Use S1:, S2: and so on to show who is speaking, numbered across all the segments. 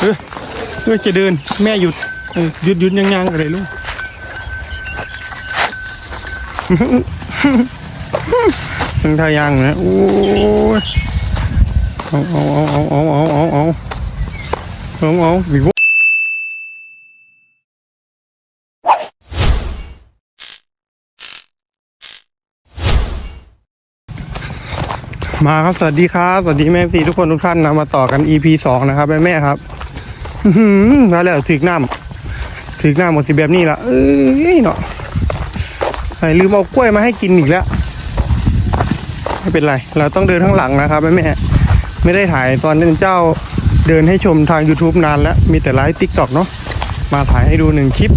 S1: เออเออจะเดิน แม่หยุดเออหยุดหยุดยังยังอะไรลูกถึงทายังนะโอ้ยเอาเอาเอาเอาเอาเอาเอาเอาเอาเอาวิวมาครับ สวัสดีครับ สวัสดีแม่พี่ทุกคนทุกท่านนะมาต่อกัน EP สองนะครับแม่แม่ครับ มาแล้วถึกน้ำถึกน้ำหมดสิแบบนี้ละเอ้ยเนาะไอ้ลืมเอากล้วยมาให้กินอีกแล้ว ไม่เป็นไร เราต้องเดินข้างหลังนะครับแม่แม่ไม่ได้ถ่ายตอนนั้นเจ้าเดินให้ชมทาง YouTube นานแล้ว มีแต่ไลฟ์ทิกตอกเนาะมาถ่ายให้ดูหนึ่งคลิป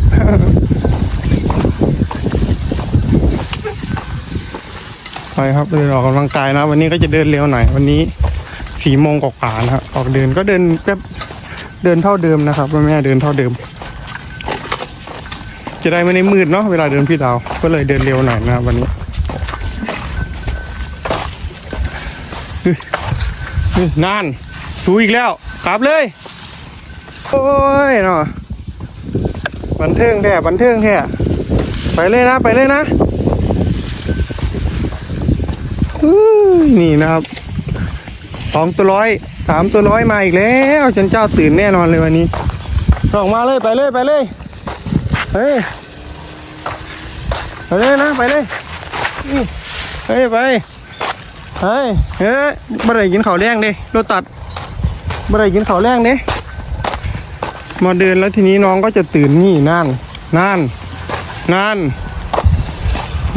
S1: ไปครับเดินออกกำลังกายนะ วันนี้ก็จะเดินเร็วหน่อยวันนี้สี่โมงกว่าๆนะครับออกเดินก็เดินแป๊บ เดินเท่าเดิมนะครับแม่แม่เดินเท่าเดิม จะได้ไม่ได้มืดเนาะเวลาเดินพี่ดาวก็เลยเดินเร็วหน่อยนะวันนี้นี่นานสูอีกแล้วกลับเลย โอ้ยเนาะบันเทิงแท้บันเทิงแท้ไปเลยนะไปเลยนะนี่นะครับสองตัวร้อย สามตัวร้อยมาอีกแล้วจันเจ้าตื่นแน่นอนเลยวันนี้ออกมาเลยไปเลยไปเลยเฮ้ยไปเลยนะไปเลยเฮ้ยไปเฮ้ยเฮ้ยบ่ได้กินข้าแรงเด้รถตัดบ่ได้กินข้าแรงเด้มาเดินแล้วทีนี้น้องก็จะตื่นนี่นั่นนั่นนั่น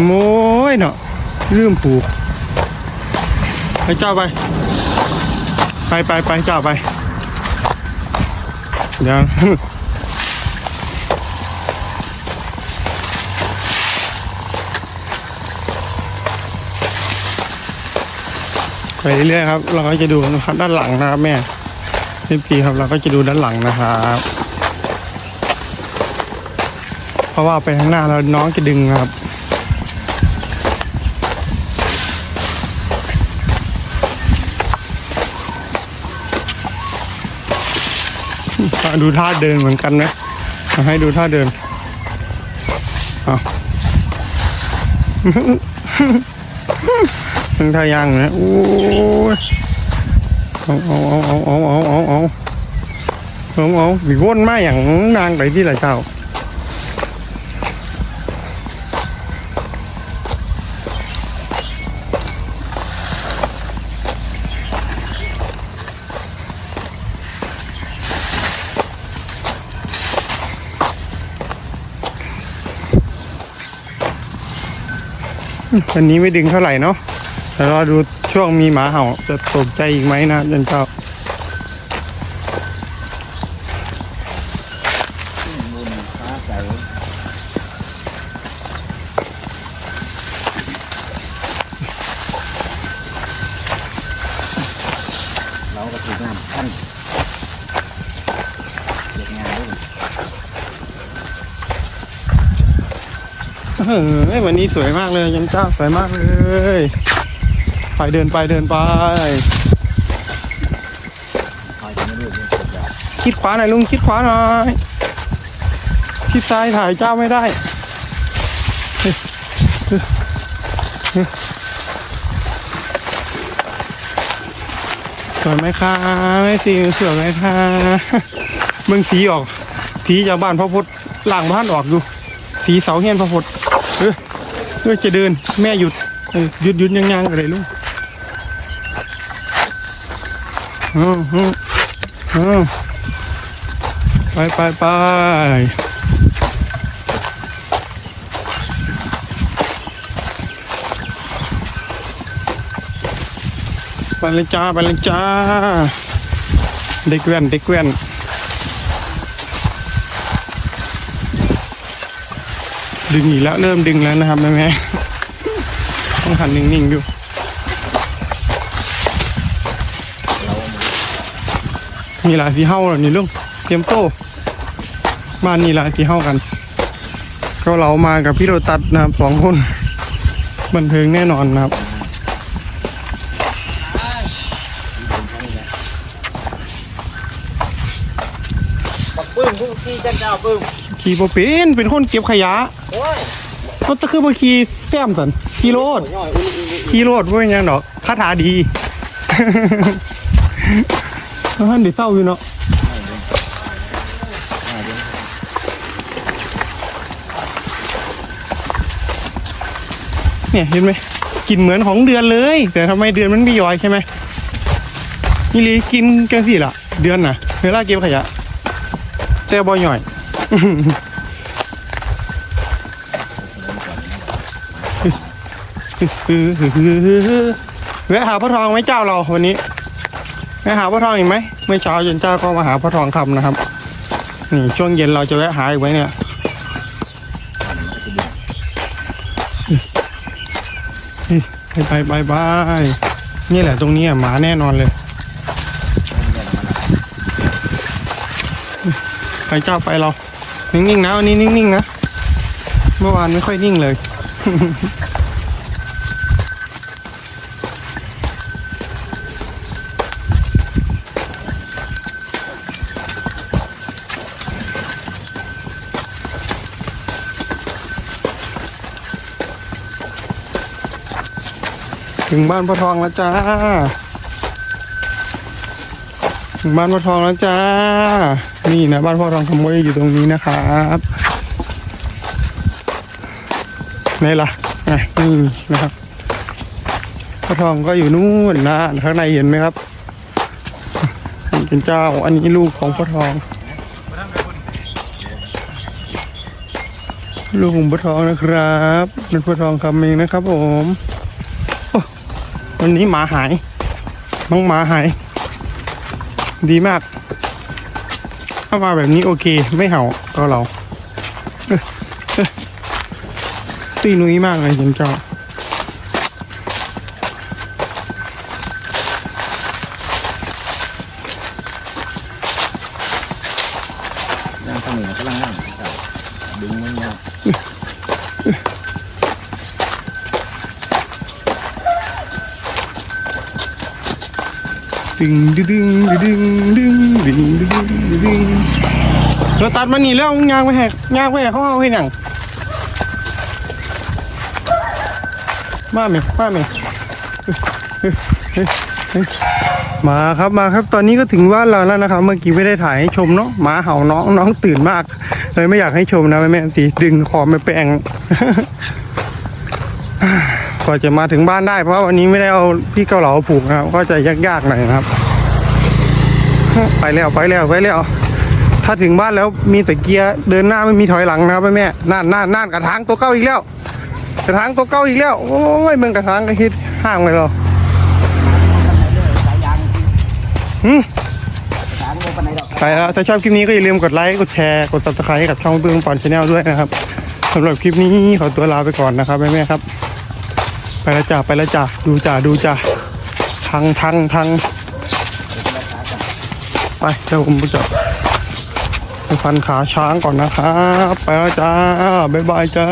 S1: โม้ยเนาะลืมผูกไปเจ้าไป ไปไปไปเจ้าไปเดี๋ยวไปเรื่อยๆครับ เราก็จะดูครับด้านหลังนะครับแม่พี่ปีครับเราก็จะดูด้านหลังนะครับเพราะว่าไปข้างหน้าเราน้องจะดึงครับ ดูท่าเดินเหมือนกันนะเอาให้ดูท่าเดินเอาถึงทายางนะโอ้ยเอาเอาเอาเอาเอาเอาเอาเอาเอาเอาวิวนมาอย่างนางไปที่ไหนเจ้า อันนี้ไม่ดึงเท่าไหร่เนาะแต่รอดูช่วงมีหมาเห่าจะตกใจอีกไหมนะยันเจ้า
S2: ฟ้าใส เราก็ถือน้ำขั้นเด็กงานด้วย
S1: เฮ้ยวันนี้สวยมากเลยจันเจ้าสวยมากเลยไปเดินไปเดินไป
S2: คิด
S1: ขวาหน่อยลุงคิดขวาหน่อยคิดซ้ายถ่ายเจ้าไม่ได้เสวยไหมคะไม่สีสวยไหมคะเบิ่งสีออกสีจากบ้านพระพุทธล่างบ้านออกดู สีเสาเฮียนพระพุทธเออเออจะเดิน แม่หยุดเออหยุดหยุดยังยังอะไรลูกอืมอืมอืมไปไปไปไปเลยจ้าไปเลยจ้าเด็กแว่นเด็กแว่น ดึงอีกแล้วเริ่มดึงแล้วนะครับแม่แม่ต้องหันนิ่งๆอยู่
S2: เรา
S1: นี่แหละที่เฮ้าแล้วนี่ลุงเตรียมโต้บ้านนี่หละที่เฮ้ากัน ก็เรามากับพี่โรตัสนะครับสองคนบันเทิงแน่นอนนะครับ
S2: ที่เป็นทั้งนี้มผู้ขี่จันเจ้าปึ้ม
S1: ขี่บ่เป็นเป็นคนเก็บขยะ
S2: โอ้ย
S1: รถตะคือมาขี่แซมสันขี่โรด
S2: ย่อยอุ้ยอุ้ยอุ้ย
S1: ขี่โรดว่าอย่างดอกคาถาดี ท่านเดี๋ยวเศร้าอยู่เนาะเนี่ยเห็นไหมกลินเหมือนของเดือนเลย แต่ทำไมเดือนมันไม่ย้อยใช่ไหมนี่ลีกินกันสิล่ะ เดือนน่ะเวลาเก็บขยะแต่บ่ย่อย แวะหาพ่อทองไหมเจ้าเราวันนี้แวะหาพ่อทองอีกไหมเมื่อเช้าเย็นเจ้าก็มาหาพ่อทองคำนะครับนี่ช่วงเย็นเราจะแวะหาอีกไหมเนี่ยไปไปไปไปนี่แหละตรงนี้อะหมาแน่นอนเลยไปเจ้าไปเรา นิ่งๆนะวันนี้นิ่งๆนะ เมื่อวานไม่ค่อยนิ่งเลย ถึงบ้านพ่อทองแล้วจ้า ถึงบ้านพ่อทองแล้วจ้า นี่นะบ้านพ่อทองขโมยอยู่ตรงนี้นะครับไหนล่ะนี่นะครับพ่อทองก็อยู่นู่นนะข้างในเห็นไหมครับเป็นเจ้า อันนี้ลูกของพ่อทอง ลูกของพ่อทองนะครับเป็นพ่อทองคำเองนะครับผมวันนี้หมาหาย น้องหมาหาย ดีมาก ถ้ามาแบบนี้โอเค ไม่เห่าก็เราตีนุ้ยมากเลยจริงจ้า
S2: ย่างข้างหนึ่งกำลังนั่งเจ้าดึงมันยาว
S1: ดึงดึงดึงดึงดึงดึงดึงดึงเราตัดมานี่แล้วยางไปแหกยางไปแหกเขาเอาให้หนังมาไหมมาไหมมาครับมาครับตอนนี้ก็ถึงบ้านเราแล้วนะครับ เมื่อกี้ไม่ได้ถ่ายให้ชมเนาะหมาเห่าน้องน้องตื่นมาก เลยไม่อยากให้ชมนะแม่แม่สีดึงคอไม่แปลง กว่าจะมาถึงบ้านได้เพราะวันนี้ไม่ได้เอาพี่เกาเหลาผูกนะครับ ก็จะยากๆหน่อยครับ ไปแล้วไปแล้วไปแล้ว ถ้าถึงบ้านแล้วมีแต่เกียร์เดินหน้าไม่มีถอยหลังนะครับแม่แม่น่านน่านน่านกระถางตัวเก้าอีกแล้ว กระถางตัวเก้าอีกแล้ว โอ้ยมึงกระถางก็คิดห่างเลยเราหืม
S2: ไปหนดอ
S1: ไปแล้วถ้าชอบคลิปนี้ก็อย่าลืมกดไลค์กดแชร์กด subscribe ให้กับช่องเบื้องปอนชาแนลด้วยนะครับสำหรับคลิปนี้ขอตัวลาไปก่อนนะครับแม่แม่ๆครับ ไปแล้วจ้าไปแล้วจ้าดูจ้าดูจ้าทางทางทางไปเดี๋ยวผมจะไปฟันขาช้างก่อนนะครับ ไปแล้วจ้าบ๊ายบายจ้า